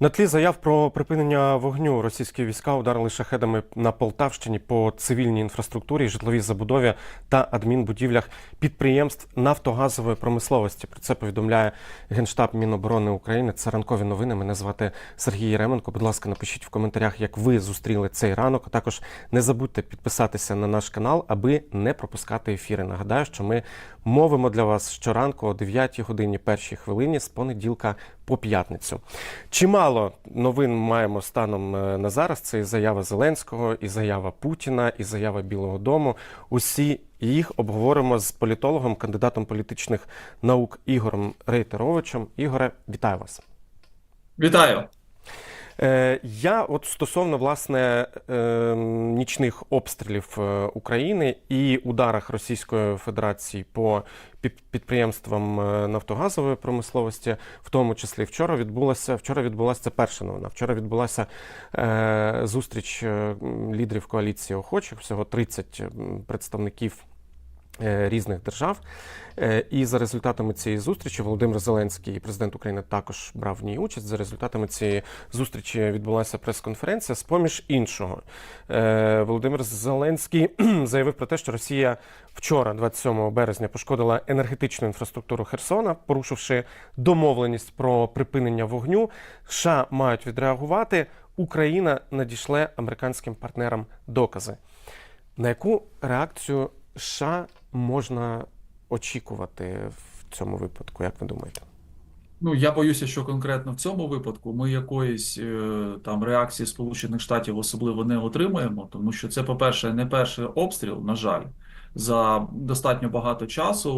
На тлі заяв про припинення вогню російські війська ударили шахедами на Полтавщині по цивільній інфраструктурі, житловій забудові та адмінбудівлях підприємств нафтогазової промисловості. Про це повідомляє генштаб Міноборони України. Це ранкові новини. Мене звати Сергій Єременко. Будь ласка, напишіть в коментарях, як ви зустріли цей ранок. А також не забудьте підписатися на наш канал, аби не пропускати ефіри. Нагадаю, що ми мовимо для вас щоранку о 9 годині першій хвилині з понеділка по п'ятницю. Чимало новин маємо станом е, на зараз. Це і заява Зеленського, і заява Путіна, і заява Білого Дому. Усі їх обговоримо з політологом, кандидатом політичних наук Ігорем Рейтеровичем. Ігоре, вітаю вас. Вітаю. Е, Я от стосовно власне е, нічних обстрілів е, України і ударах Російської Федерації по під- підприємствам е, нафтогазової промисловості, в тому числі вчора відбулася вчора відбулася перша новина. Вчора відбулася зустріч лідерів коаліції охочих, всього 30 представників різних держав. Е, І за результатами цієї зустрічі Володимир Зеленський, президент України, також брав в ній участь. За результатами цієї зустрічі відбулася прес-конференція. З поміж іншого, е, Володимир Зеленський заявив про те, що Росія вчора, 27 березня, пошкодила енергетичну інфраструктуру Херсона, порушивши домовленість про припинення вогню. США мають відреагувати. Україна надішле американським партнерам докази. На яку реакцію США можна очікувати в цьому випадку, як ви думаєте? Ну я боюся, що конкретно в цьому випадку ми якоїсь е, там реакції Сполучених Штатів особливо не отримаємо, тому що це, по-перше, не перший обстріл, на жаль, за достатньо багато часу.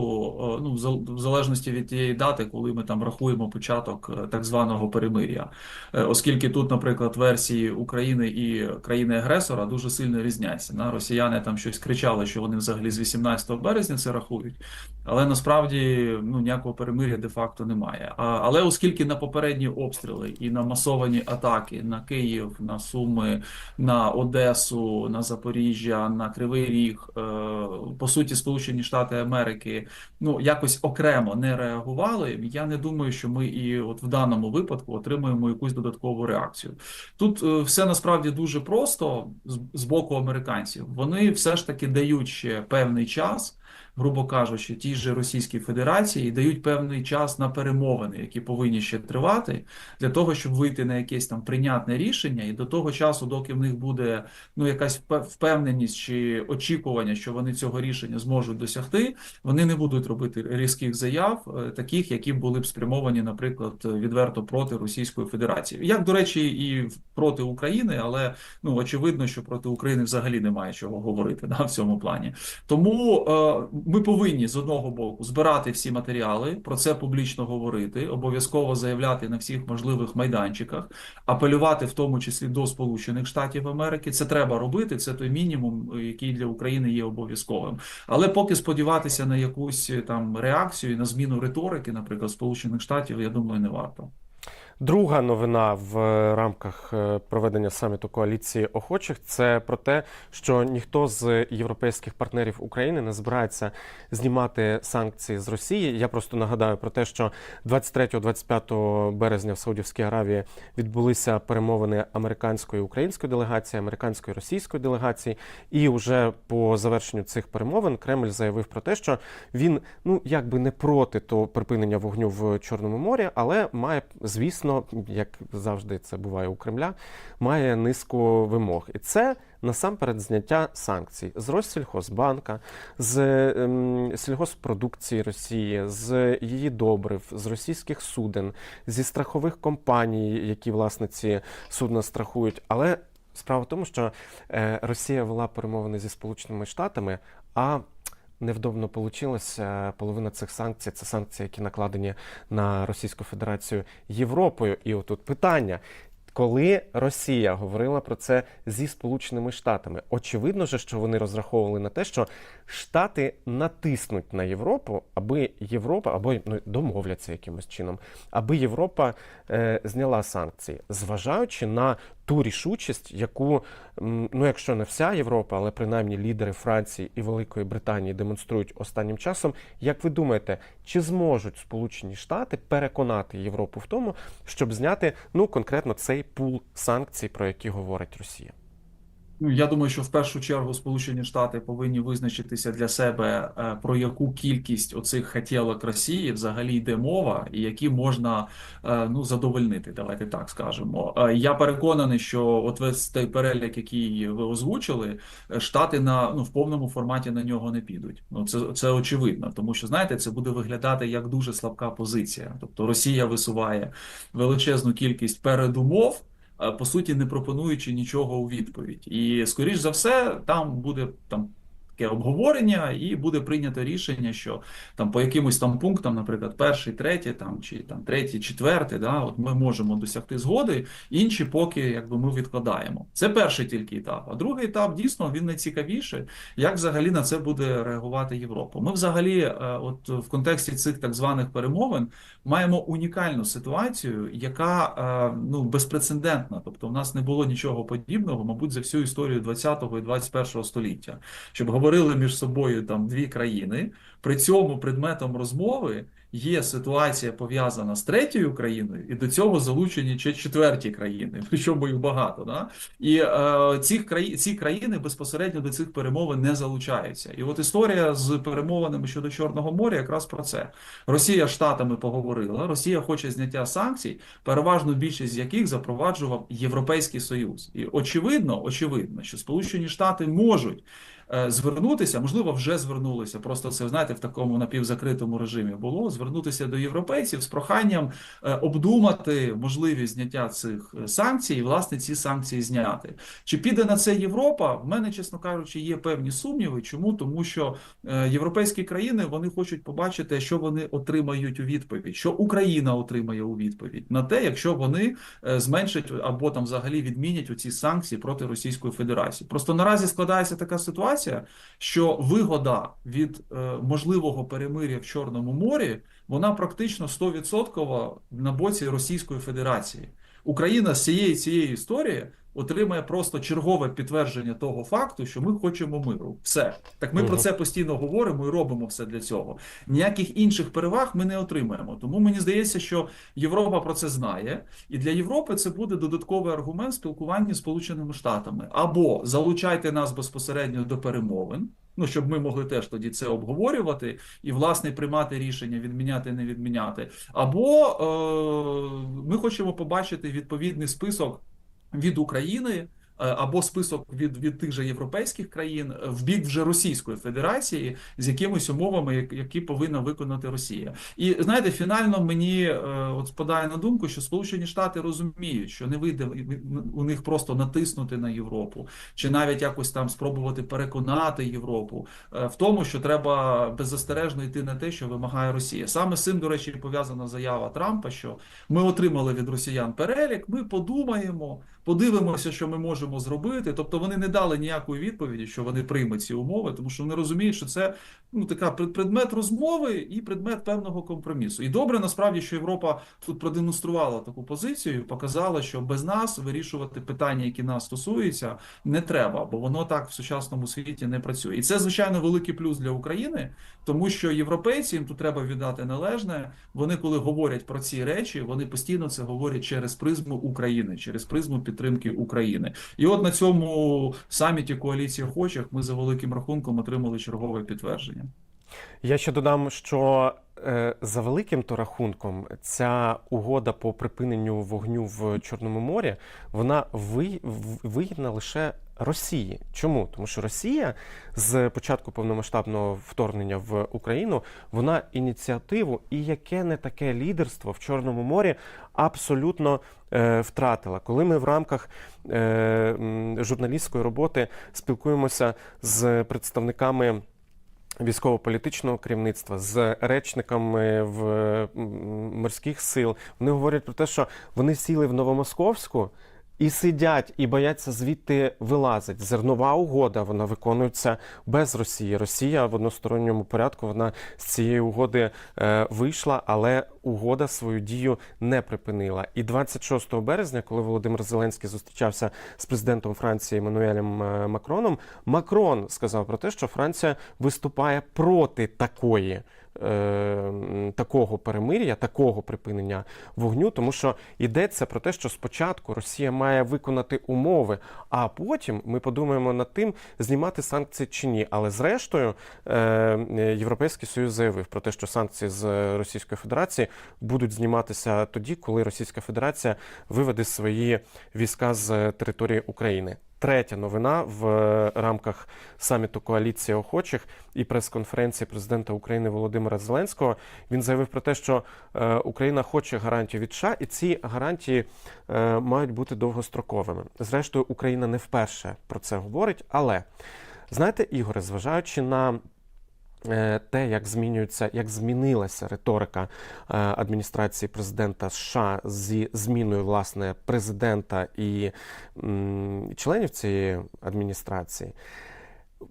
е, Ну, в залежності від тієї дати, коли ми там рахуємо початок е, так званого перемир'я, Е, оскільки тут, наприклад, версії України і країни-агресора дуже сильно різняться. На росіяни там щось кричали, що вони взагалі з 18 березня це рахують. Але насправді ну ніякого перемир'я де-факто немає. Але оскільки на попередні обстріли і на масовані атаки на Київ, на Суми, на Одесу, на Запоріжжя, на Кривий Ріг, по суті, Сполучені Штати Америки ну якось окремо не реагували. Я не думаю, що ми і от в даному випадку отримуємо якусь додаткову реакцію. Тут е, все насправді дуже просто з, боку американців. Вони все ж таки дають ще певний час грубо кажучи, тій же Російській Федерації дають певний час на перемовини, які повинні ще тривати, для того, щоб вийти на якесь там прийнятне рішення, і до того часу, доки в них буде ну якась впе- впевненість чи очікування, що вони цього рішення зможуть досягти, вони не будуть робити різких заяв, е, таких, які були б спрямовані, наприклад, відверто проти Російської Федерації, як до речі, і проти України, але ну очевидно, що проти України взагалі немає чого говорити да, в цьому плані. Тому е, ми повинні з одного боку збирати всі матеріали, про це публічно говорити, обов'язково заявляти на всіх можливих майданчиках, апелювати в тому числі до Сполучених Штатів Америки. Це треба робити. Це той мінімум, який для України є обов'язковим. Але поки сподіватися на якусь там реакцію на зміну риторики, наприклад, Сполучених Штатів, я думаю, не варто. Друга новина в е, рамках е, проведення саміту коаліції охочих це про те, що ніхто з європейських партнерів України не збирається знімати санкції з Росії. Я просто нагадаю про те, що 23-25 березня в Саудівській Аравії відбулися перемовини американської української делегації, американської і російської делегації. І вже по завершенню цих перемовин Кремль заявив про те, що він ну якби не проти того припинення вогню в Чорному морі, але має, звісно, як завжди це буває у Кремля, має низку вимог. І це насамперед зняття санкцій з Россільхозбанка, з ем, сільгоспродукції Росії, з її добрив, з російських суден, зі страхових компаній, які власне ці судна страхують. Але справа в тому, що е, Росія вела перемовини зі Сполученими Штатами, а Невдобно получилося. Половина цих санкцій це санкції, які накладені на Російську Федерацію Європою. І отут питання. Коли Росія говорила про це зі Сполученими Штатами, очевидно же, що вони розраховували на те, що Штати натиснуть на Європу, аби Європа або ну, домовляться якимось чином, аби Європа е, зняла санкції, зважаючи на ту рішучість, яку, ну якщо не вся Європа, але принаймні лідери Франції і Великої Британії демонструють останнім часом. Як ви думаєте, чи зможуть Сполучені Штати переконати Європу в тому, щоб зняти ну конкретно цей пул санкцій, про які говорить Росія? Ну, я думаю, що в першу чергу Сполучені Штати повинні визначитися для себе е, про яку кількість оцих хотілок Росії взагалі йде мова, і які можна е, ну задовольнити. Давайте так скажемо. Е, Я переконаний, що от весь той перелік, який ви озвучили, штати на ну в повному форматі на нього не підуть. Ну це це очевидно, тому що знаєте, це буде виглядати як дуже слабка позиція. Тобто Росія висуває величезну кількість передумов по суті, не пропонуючи нічого у відповідь. І, скоріш за все, там буде там. Таке обговорення, і буде прийнято рішення, що там по якимось там пунктам, наприклад, перший, третій, там чи там третій, четвертий, да, от ми можемо досягти згоди, інші поки якби ми відкладаємо. Це перший тільки етап. А другий етап дійсно він найцікавіший, як взагалі на це буде реагувати Європа. Ми взагалі, е, от в контексті цих так званих перемовин, маємо унікальну ситуацію, яка е, ну безпрецедентна. Тобто, в нас не було нічого подібного, мабуть, за всю історію 20-го і 21-го століття, щоб говорили між собою там дві країни. При цьому предметом розмови є ситуація пов'язана з третьою країною, і до цього залучені четверті країни, причому їх багато. Да? І е, цих краї... ці країни безпосередньо до цих перемовин не залучаються. І от історія з перемовинами щодо Чорного моря якраз про це. Росія Штатами поговорила. Росія хоче зняття санкцій, переважно більшість з яких запроваджував Європейський Союз. І очевидно, очевидно, що Сполучені Штати можуть. Е, Звернутися, можливо, вже звернулися. Просто це знаєте, в такому напівзакритому режимі було звернутися до європейців з проханням е, обдумати можливість зняття цих е, санкцій, і власне ці санкції зняти. Чи піде на це Європа? В мене, чесно кажучи, є певні сумніви. Чому? Тому що європейські країни вони хочуть побачити, що вони отримають у відповідь, що Україна отримає у відповідь на те, якщо вони зменшать або там взагалі відмінять оці санкції проти Російської Федерації. Просто наразі складається така ситуація, що вигода від е, можливого перемир'я в Чорному морі вона практично 100% на боці Російської Федерації. Україна з цієї цієї історії отримає просто чергове підтвердження того факту, що ми хочемо миру. Все так. Ми Мгм. про це постійно говоримо і робимо все для цього. Ніяких інших переваг ми не отримаємо. Тому мені здається, що Європа про це знає, і для Європи це буде додатковий аргумент спілкування з Сполученими Штатами або залучайте нас безпосередньо до перемовин. Ну, щоб ми могли теж тоді це обговорювати і власне приймати рішення відміняти, не відміняти. Або е, ми хочемо побачити відповідний список від України. е, Або список від, від тих же європейських країн е, в бік вже Російської Федерації з якимись умовами, як- які повинна виконати Росія. І знаєте, фінально мені е, от спадає на думку, що Сполучені Штати розуміють, що не вийде у них просто натиснути на Європу, чи навіть якось там спробувати переконати Європу в тому, що треба беззастережно йти на те, що вимагає Росія. Саме з цим, до речі, пов'язана заява Трампа, що ми отримали від росіян перелік, ми подумаємо, подивимося, що ми можемо зробити. Тобто вони не дали ніякої відповіді, що вони приймуть ці умови, тому що вони розуміють, що це ну така пред- предмет розмови і предмет певного компромісу. І добре насправді, що Європа тут продемонструвала таку позицію, показала, що без нас вирішувати питання, які нас стосуються, не треба, бо воно так в сучасному світі не працює. І це звичайно великий плюс для України, тому що європейці їм тут треба віддати належне. Вони, коли говорять про ці речі, вони постійно це говорять через призму України, через призму підтримки України. І от на цьому саміті коаліції охочих ми за великим рахунком отримали чергове підтвердження. Я ще додам, що е, за великим то рахунком ця угода по припиненню вогню в Чорному морі вона вигідна лише Росії. Чому? Тому що Росія з початку повномасштабного вторгнення в Україну вона ініціативу і яке не таке лідерство в Чорному морі абсолютно е, втратила. Коли ми в рамках е, журналістської роботи спілкуємося з представниками військово-політичного керівництва з речниками в морських сил. Вони говорять про те, що вони сіли в Новомосковську. І сидять, і бояться звідти вилазить. Зернова угода вона виконується без Росії. Росія в односторонньому порядку вона з цієї угоди е, вийшла, але угода свою дію не припинила. І 26 березня, коли Володимир Зеленський зустрічався з президентом Франції Еммануелем е, Макроном, Макрон сказав про те, що Франція виступає проти такої. Е, Такого перемир'я, такого припинення вогню, тому що йдеться про те, що спочатку Росія має виконати умови, а потім ми подумаємо над тим, знімати санкції чи ні. Але зрештою, е, Європейський Союз заявив про те, що санкції з Російської Федерації будуть зніматися тоді, коли Російська Федерація виведе свої війська з території України. Третя новина в рамках саміту коаліції охочих і прес-конференції президента України Володимира Зеленського. Він заявив про те, що е, Україна хоче гарантію від США, і ці гарантії е, мають бути довгостроковими. Зрештою, Україна не вперше про це говорить. Але знаєте, Ігоре, зважаючи на е, те, як змінюється, як змінилася риторика е, адміністрації президента США зі зміною власне президента і членів цієї адміністрації.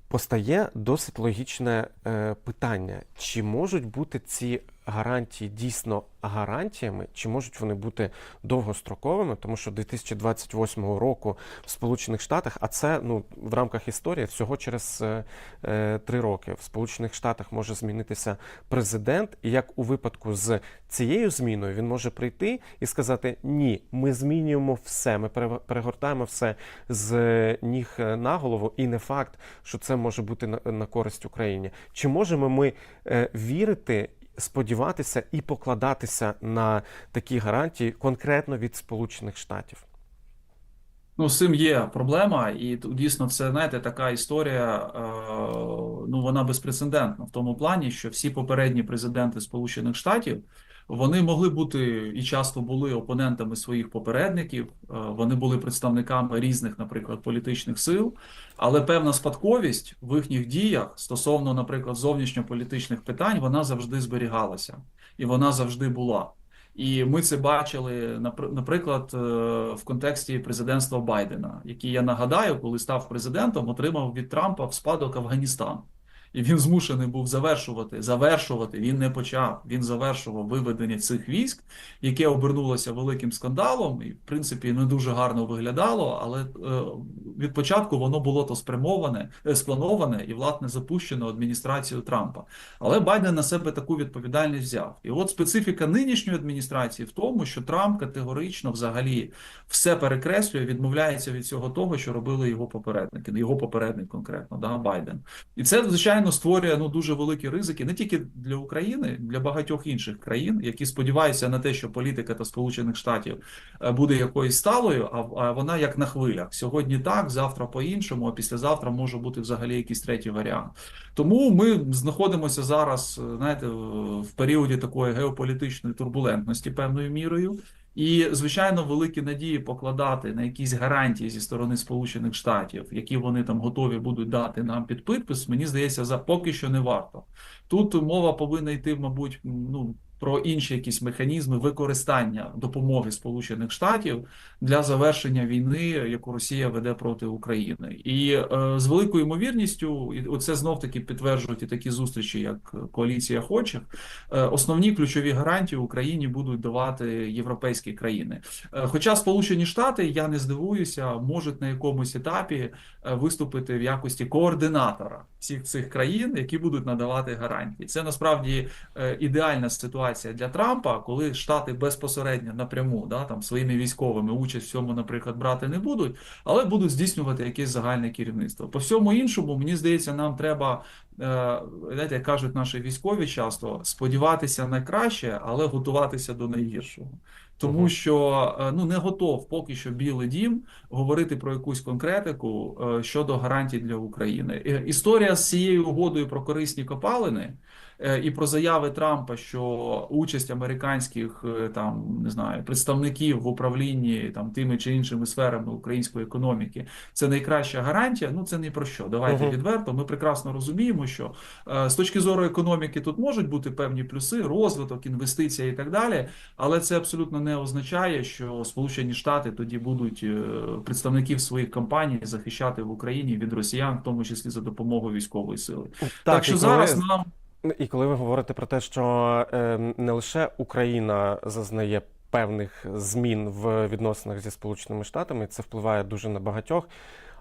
Постає досить логічне е, питання: чи можуть бути ці гарантії дійсно гарантіями, чи можуть вони бути довгостроковими, тому що 2028 року в Сполучених Штатах, а це ну в рамках історії всього через е, е, три роки. В Сполучених Штатах може змінитися президент, і як у випадку з цією зміною він може прийти і сказати: Ні, ми змінюємо все, ми перегортаємо все з ніг е, на голову, і не факт, що це може бути на, користь Україні. Чи можемо ми вірити? Сподіватися і покладатися на такі гарантії конкретно від Сполучених Штатів. Ну, з цим є проблема, і дійсно це, знаєте, така історія, е, ну вона безпрецедентна в тому плані, що всі попередні президенти Сполучених Штатів вони могли бути і часто були опонентами своїх попередників, е, вони були представниками різних, наприклад, політичних сил, але певна спадковість в їхніх діях стосовно, наприклад, зовнішньополітичних питань, вона завжди зберігалася і вона завжди була. І ми це бачили, наприклад, е, в контексті президентства Байдена, який я нагадаю, коли став президентом, отримав від Трампа в спадок Афганістан. І він змушений був завершувати, завершувати. Він не почав. Він завершував виведення цих військ, яке обернулося великим скандалом, і в принципі не дуже гарно виглядало. Але е, від початку воно було то спрямоване, е, сплановане і власне запущено адміністрацією Трампа. Але Байден на себе таку відповідальність взяв. І от специфіка нинішньої адміністрації в тому, що Трамп категорично взагалі все перекреслює, відмовляється від цього того, що робили його попередники, його попередник конкретно, да, Байден. І це, звичайно, створює ну дуже великі ризики не тільки для України, для багатьох інших країн, які сподіваються на те, що політика та Сполучених Штатів е, буде якоюсь сталою, а, вона як на хвилях. Сьогодні так, завтра по-іншому, а післязавтра може бути взагалі якийсь третій варіант. Тому ми знаходимося зараз, е, знаєте, в періоді такої геополітичної турбулентності певною мірою. І, звичайно, великі надії покладати на якісь гарантії зі сторони Сполучених Штатів, які вони там готові будуть дати нам під підпис, мені здається, за поки що не варто. Тут мова повинна йти, мабуть, ну. Про інші якісь механізми використання допомоги Сполучених Штатів для завершення війни, яку Росія веде проти України, і е, з великою ймовірністю, і оце знов таки підтверджують і такі зустрічі, як коаліція хочих. Е, основні ключові гарантії Україні будуть давати європейські країни. Е, Хоча Сполучені Штати, я не здивуюся, можуть на якомусь етапі е, виступити в якості координатора всіх цих країн, які будуть надавати гарантії. Це насправді е, ідеальна ситуація для Трампа, коли Штати безпосередньо напряму да, там своїми військовими участь в цьому, наприклад, брати не будуть, але будуть здійснювати якесь загальне керівництво. По всьому іншому, мені здається, нам треба. Е, Знаєте, кажуть наші військові часто сподіватися на краще, але готуватися до найгіршого. Тому що е, ну не готов поки що Білий Дім говорити про якусь конкретику е, щодо гарантій для України. Історія з цією угодою про корисні копалини і про заяви Трампа, що участь американських там не знаю представників в управлінні там тими чи іншими сферами української економіки це найкраща гарантія. Ну це ні про що. Давайте Мгм. відверто. Ми прекрасно розуміємо, що е, з точки зору економіки тут можуть бути певні плюси, розвиток, інвестиції і так далі. Але це абсолютно не означає, що Сполучені Штати тоді будуть е, представників своїх компаній захищати в Україні від росіян, в тому числі за допомогою військової сили. Так, і що коли- зараз нам І коли ви говорите про те, що е, не лише Україна зазнає певних змін в відносинах зі Сполученими Штатами, це впливає дуже на багатьох.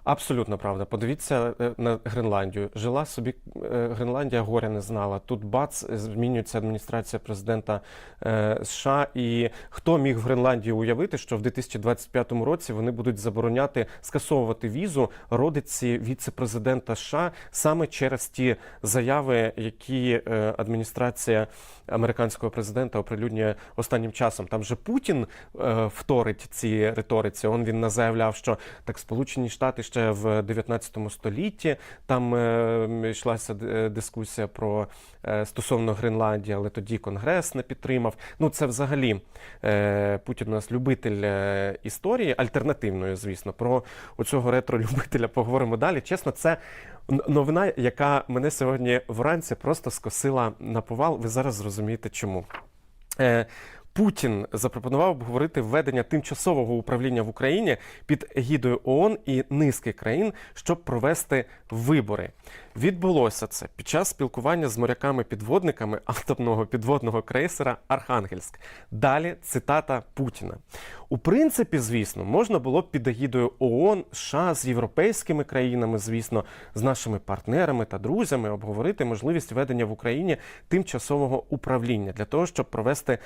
Абсолютно правда. Подивіться е, на Гренландію. Жила собі е, Гренландія горя не знала. Тут бац змінюється адміністрація президента е, США. І хто міг в Гренландії уявити, що в 2025 році вони будуть забороняти скасовувати візу родиці віце-президента США саме через ті заяви, які е, адміністрація американського президента оприлюднює останнім часом. Там же Путін е, вторить цій риториці. Он він заявляв, що так Сполучені Штати ще в 19 столітті там е, йшлася дискусія про е, стосовно Гренландії, але тоді Конгрес не підтримав. Ну це взагалі е, Путін у нас любитель е, історії, альтернативної, звісно. Про оцього ретро-любителя поговоримо далі. Чесно, це новина, яка мене сьогодні вранці просто скосила на повал. Ви зараз зрозумієте чому. Путін запропонував обговорити введення тимчасового управління в Україні під егідою ООН і низки країн, щоб провести вибори. Відбулося це під час спілкування з моряками-підводниками атомного підводного крейсера Архангельськ. Далі цитата Путіна. У принципі, звісно, можна було б під егідою ООН, США з європейськими країнами, звісно, з нашими партнерами та друзями обговорити можливість ведення в Україні тимчасового управління для того, щоб провести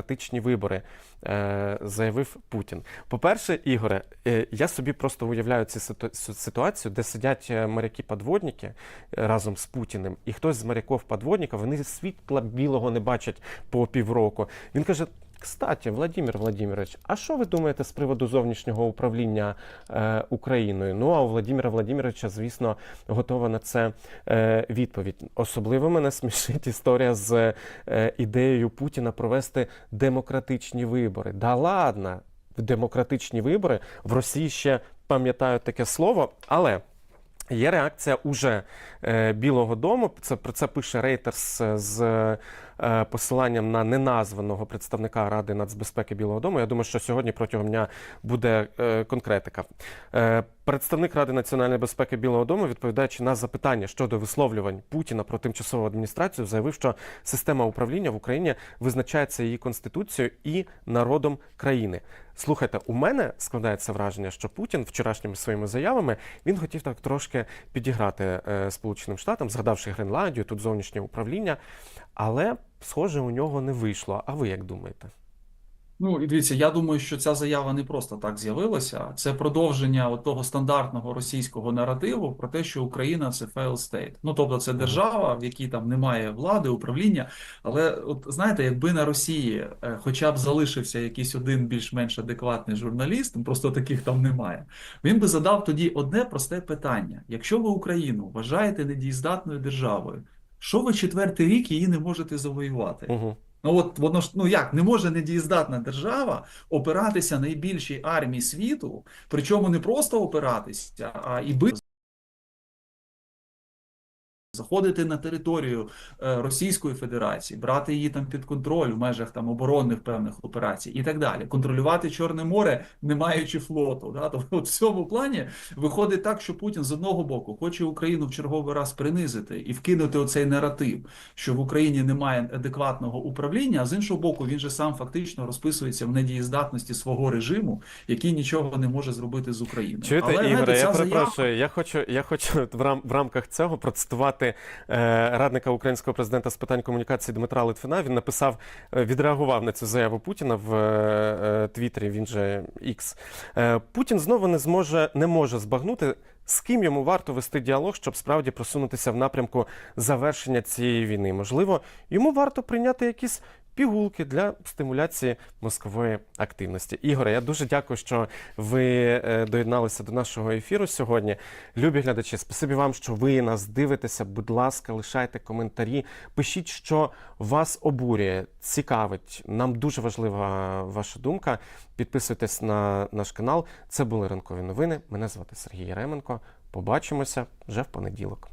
демократичні вибори, е, заявив Путін. По-перше, Ігоре, е, я собі просто уявляю цю ситу- ситуацію, де сидять е, моряки-подводники разом з Путіним, і хтось з моряків-подводників, вони світла білого не бачать по півроку. Він каже. Кстати, Владимир Владимирович, а що ви думаєте з приводу зовнішнього управління е, Україною? Ну а у Владимира Владимировича, звісно, готова на це е, відповідь. Особливо мене смішить історія з е, ідеєю Путіна провести демократичні вибори. Да ладно, демократичні вибори в Росії ще пам'ятають таке слово, але. Є реакція уже е, Білого Дому. Це про це пише Рейтерс з посиланням на неназваного представника Ради нацбезпеки Білого Дому. Я думаю, що сьогодні протягом дня буде е, конкретика. Е, представник Ради національної безпеки Білого Дому, відповідаючи на запитання щодо висловлювань Путіна про тимчасову адміністрацію, заявив, що система управління в Україні визначається її конституцією і народом країни. Слухайте, у мене складається враження, що Путін вчорашніми своїми заявами він хотів так трошки підіграти е, Сполученим Штатам, згадавши Гренландію, тут зовнішнє управління, але схоже у нього не вийшло. А ви як думаєте? Ну і дивіться, я думаю, що ця заява не просто так з'явилася. Це продовження от того стандартного російського наративу про те, що Україна це fail state. Ну тобто, це держава, в якій там немає влади, управління. Але от знаєте, якби на Росії е, хоча б залишився якийсь один більш-менш адекватний журналіст, просто таких там немає. Він би задав тоді одне просте питання: якщо ви Україну вважаєте недієздатною державою, що ви четвертий рік її не можете завоювати? Угу. Ну от воно ж ну як не може недієздатна держава опиратися найбільшій армії світу, причому не просто опиратися, а і бити. Заходити на територію е, Російської Федерації, брати її там під контроль в межах там оборонних певних операцій і так далі, контролювати Чорне море, не маючи флоту. Да? Тобто, в цьому плані виходить так, що Путін з одного боку хоче Україну в черговий раз принизити і вкинути оцей наратив, що в Україні немає адекватного управління, а з іншого боку, він же сам фактично розписується в недієздатності свого режиму, який нічого не може зробити з Україною. Чуєте, Але, Ігоре, знаєте, я перепрошую. Я хочу, я хочу в, рам, в рамках цього процитувати е, радника українського президента з питань комунікації Дмитра Литвина. Він написав, е, відреагував на цю заяву Путіна в е, Твіттері, він же X. Путін знову не зможе, не може збагнути. З ким йому варто вести діалог, щоб справді просунутися в напрямку завершення цієї війни? Можливо, йому варто прийняти якісь пігулки для стимуляції мозкової активності. Ігоре, я дуже дякую, що ви е, доєдналися до нашого ефіру сьогодні. Любі глядачі, спасибі вам, що ви нас дивитеся. Будь ласка, лишайте коментарі, пишіть, що вас обурює, цікавить. Нам дуже важлива ваша думка. Підписуйтесь на наш канал. Це були ранкові новини. Мене звати Сергій Яременко. Побачимося вже в понеділок.